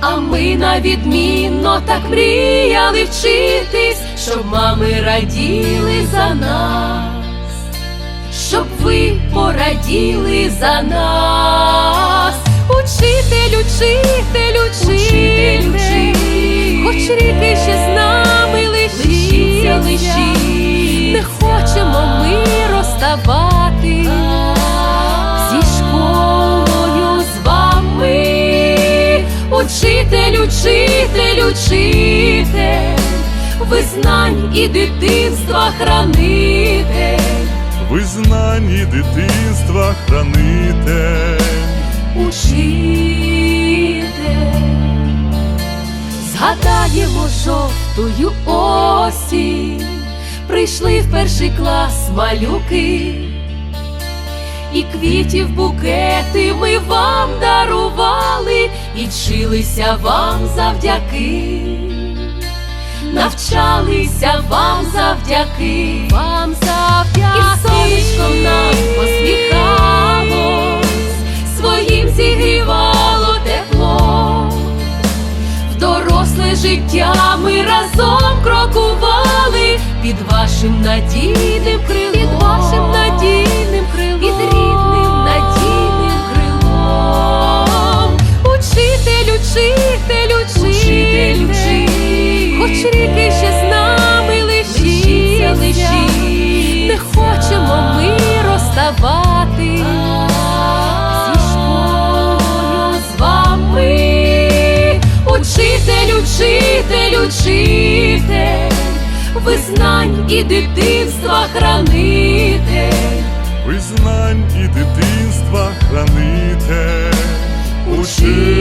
А ми на відмінно так мріяли вчитись, щоб мами раділи за нас, щоб ви пораділи за нас. Учитель, учитель, учитель, учитель, хоч ріки ще з нами лишіться, лишіть, Учитель, учитель, учитель, ви знань і дитинства хранитель. Визнані дитинства хранитель. Учитель, згадаємо жовтую осінь, прийшли в перший клас малюки, і квітів букети ми вам дарували, і вчилися вам завдяки, навчалися вам завдяки, вам завдяки, і сонечко нам посміхалось, своїм зігрівало тепло. В доросле життя ми разом крокували під вашим надійним крилом, хоч ріки ще з нами лишіться, лишіть, не хочемо ми розставати з вами. Учитель, учитель, учитель, ви знань і дитинства хранитель. Визнань і дитинства хранитель. Учитель.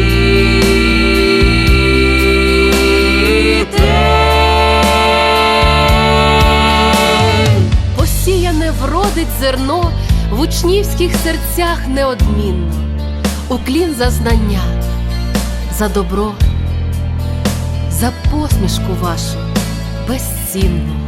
Вродить зерно в учнівських серцях неодмінно. Уклін за знання, за добро, за посмішку вашу безцінну.